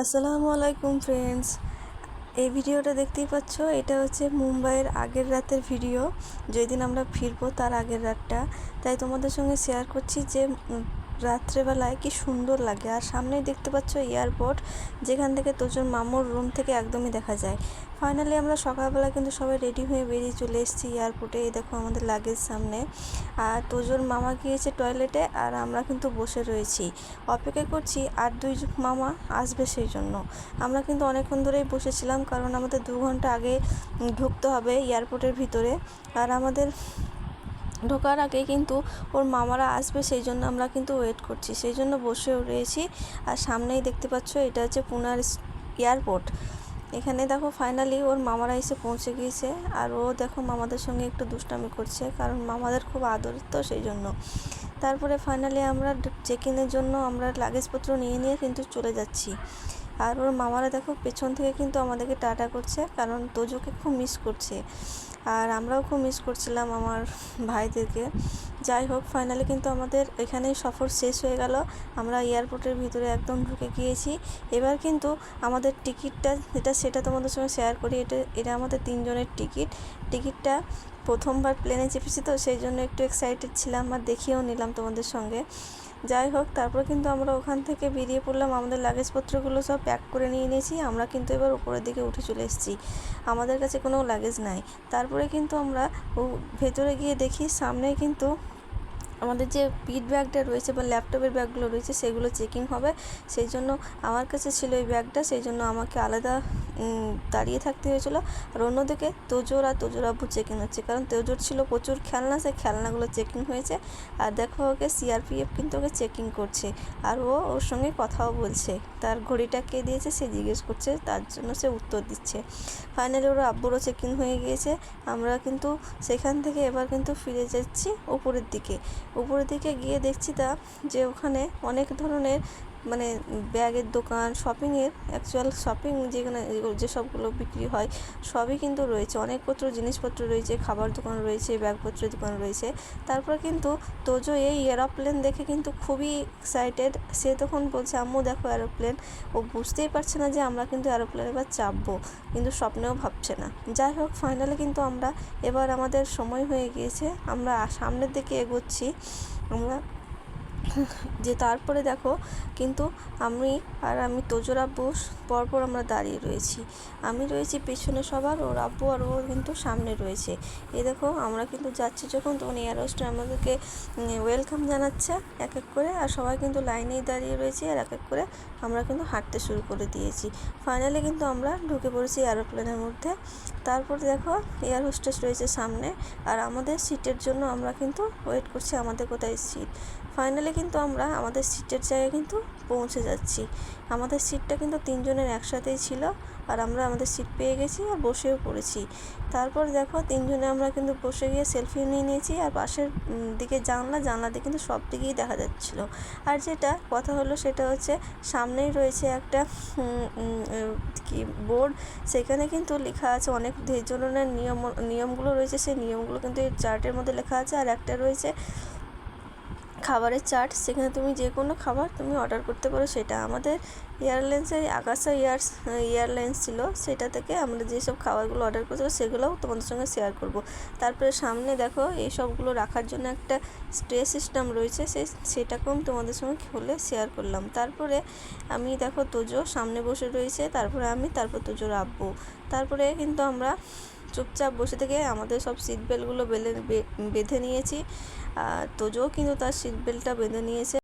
আসসালামু আলাইকুম ফ্রেন্ডস এই ভিডিওটা দেখতেই পাচ্ছ, এটা হচ্ছে মুম্বাইয়ের আগের রাতের ভিডিও। যেদিন আমরা ফিরবো তার আগের রাতটা। তাই তোমাদের সঙ্গে শেয়ার করছি যে রাত্রেবেলায় কি সুন্দর লাগে। আর সামনেই দেখতে পাচ্ছ এয়ারপোর্ট, যেখান থেকে তোজন মামুর রুম থেকে একদমই দেখা যায়। ফাইনালি আমরা সকালবেলা কিন্তু সবাই রেডি হয়ে বেরিয়ে চলে এসেছি এয়ারপোর্টে। এই দেখো আমাদের লাগেজ সামনে। আর তোজোর মামা গিয়েছে টয়লেটে আর আমরা কিন্তু বসে রয়েছি। অপেক্ষা করছি আর দুই মামা আসবে সেই জন্য। আমরা কিন্তু অনেকক্ষণ ধরেই বসেছিলাম কারণ আমাদের দু ঘণ্টা আগে ঢুকতে হবে এয়ারপোর্টের ভিতরে। আর আমাদের ঢোকার আগে কিন্তু ওর মামারা আসবে, সেই জন্য আমরা কিন্তু ওয়েট করছি। সেই জন্য বসেও রয়েছি আর সামনেই দেখতে পাচ্ছ এটা হচ্ছে পুনার এয়ারপোর্ট এখানে দেখো ফাইনালি ওর মামারা এসে পৌঁছে গিয়েছে আর ও দেখো মামাদের সঙ্গে একটু দুষ্টামি করছে, কারণ মামাদের খুব আদর তো সেই জন্য। তারপরে ফাইনালি আমরা চেক ইনের জন্য আমরা লাগেজপত্র নিয়ে নিয়ে কিন্তু চলে যাচ্ছি। আর ওর মামারা দেখো পেছন থেকে কিন্তু আমাদেরকে টাটা করছে, কারণ তোজোকে খুব মিস করছে। আর আমরাও খুব মিস করছিলাম আমার ভাইদেরকে। যাই হোক ফাইনালি কিন্তু আমাদের এখানেই সফর শেষ হয়ে গেল। আমরা এয়ারপোর্টের ভিতরে একদম ঢুকে গিয়েছি। এবার কিন্তু আমাদের টিকিটটা যেটা সেটা তোমাদের সঙ্গে শেয়ার করি, এটা এটা আমাদের তিনজনের টিকিট টিকিটটা প্রথমবার প্লেনে চেপেছি তো, সেই জন্য একটু এক্সাইটেড ছিলাম আর দেখিয়েও নিলাম তোমাদের সঙ্গে। যাই হোক, তারপর কিন্তু আমরা ওখান থেকে বেরিয়ে পড়লাম। আমাদের লাগেজপত্রগুলো সব প্যাক করে নিয়ে নিয়েছি। আমরা কিন্তু এবার উপরের দিকে উঠে চলে এসেছি। আমাদের কাছে কোনো লাগেজ নাই। তারপরে কিন্তু আমরা ভেতরে গিয়ে দেখি, সামনে কিন্তু আমাদের যে পিট ব্যাগটা রয়েছে বা ল্যাপটপের ব্যাগগুলো রয়েছে, সেগুলো চেকিং হবে। সেই জন্য আমার কাছে ছিল এই ব্যাগটা সেই জন্য আমাকে আলাদা দাঁড়িয়ে থাকতে হয়েছিল। আর অন্যদিকে তোজোর আর তোজোর আব্বু চেকিং হচ্ছে, কারণ তোজোর ছিল প্রচুর খেলনা, সেই খেলনাগুলো চেকিং হয়েছে। আর দেখো ওকে সিআরপিএফ কিন্তু ওকে চেকিং করছে, আর ও ওর সঙ্গে কথাও বলছে। তার ঘড়িটা কে দিয়েছে সে জিজ্ঞেস করছে, তার জন্য সে উত্তর দিচ্ছে। ফাইনালি ওর আব্বুরও চেকিং হয়ে গিয়েছে। আমরা কিন্তু সেখান থেকে এবার কিন্তু ফিরে যাচ্ছি উপরের দিকে। উপরের দিকে গিয়ে দেখছি তা যে ওখানে অনেক ধরনের মানে ব্যাগের দোকান শপিংয়ের অ্যাকচুয়াল শপিং যেখানে যেসবগুলো বিক্রি হয়, সবই কিন্তু রয়েছে। অনেকপত্র, জিনিসপত্র রয়েছে, খাবার দোকান রয়েছে ব্যাগপত্রের দোকান রয়েছে। তারপর কিন্তু তোজো এই এরোপ্লেন দেখে কিন্তু খুবই এক্সাইটেড সে তখন বলছে, আম্মু, দেখো এরোপ্লেন ও বুঝতেই পারছে না যে আমরা কিন্তু এরোপ্লেনে এবার চাপবো, কিন্তু স্বপ্নেও ভাবছে না। যাই হোক ফাইনালে কিন্তু আমরা, এবার আমাদের সময় হয়ে গিয়েছে। আমরা সামনের দিকে এগোচ্ছি। আমরা যে তারপরে দেখো, কিন্তু আমি আর আমি তোজোর আব্বু পরপর আমরা দাঁড়িয়ে রয়েছি। আমি রয়েছি পেছনে সবার, ওর আব্বু আর ও কিন্তু সামনে রয়েছে। এই দেখো, আমরা কিন্তু যাচ্ছি যখন, তখন এয়ার হোস্টেল আমাদেরকে ওয়েলকাম জানাচ্ছে এক এক করে। আর সবাই কিন্তু লাইনেই দাঁড়িয়ে রয়েছে, আর এক এক করে আমরা কিন্তু হাঁটতে শুরু করে দিয়েছি। ফাইনালি কিন্তু আমরা ঢুকে পড়েছি এরোপ্লেনের মধ্যে। তারপরে দেখো এয়ার হোস্টেস রয়েছে সামনে। আর আমাদের সিটের জন্য আমরা কিন্তু ওয়েট করছি আমাদের কোথায় সিট ফাইনালি কিন্তু আমরা আমাদের সিটের জায়গায় কিন্তু পৌঁছে যাচ্ছি। আমাদের সিটটা কিন্তু তিনজনের একসাথেই ছিল আর আমরা আমাদের সিট পেয়ে গেছি আর বসেও পড়েছি। তারপর দেখো তিনজনে আমরা কিন্তু বসে গিয়ে সেলফি নিয়ে নিয়েছি আর পাশের দিকে জানলা, জানলাতে কিন্তু সব দিকেই দেখা যাচ্ছিল। আর যেটা কথা হলো সেটা হচ্ছে সামনেই রয়েছে একটা কি বোর্ড। সেখানে কিন্তু লেখা আছে অনেক ধরনের নিয়ম, নিয়মগুলো রয়েছে। সেই নিয়মগুলো কিন্তু এই চার্টের মধ্যে লেখা আছে আর একটা রয়েছে খাবারের চার্ট সেখানে তুমি যে কোনো খাবার তুমি অর্ডার করতে পারো, সেটা আমাদের এয়ারলাইন্সের আকাশা ইয়ার্স এয়ারলাইন্স ছিল, সেটা থেকে আমরা যেসব খাবারগুলো অর্ডার করেছিলো সেগুলোও তোমাদের সঙ্গে শেয়ার করব। তারপরে সামনে দেখো, এই সবগুলো রাখার জন্য একটা স্ট্রে সিস্টেম রয়েছে, সেই সেটাকেও তোমাদের সঙ্গে খুলে শেয়ার করলাম। তারপরে আমি দেখো, তোজো সামনে বসে রয়েছে, তারপরে আমি, তারপর তোজোর আব্বু। তারপরে কিন্তু আমরা চুপচাপ বসে থেকে আমাদের সব সিট বেল্টগুলো বেঁধে নিয়েছি। আর তোজোও কিন্তু তার সিট বেল্টটা বেঁধে নিয়েছে।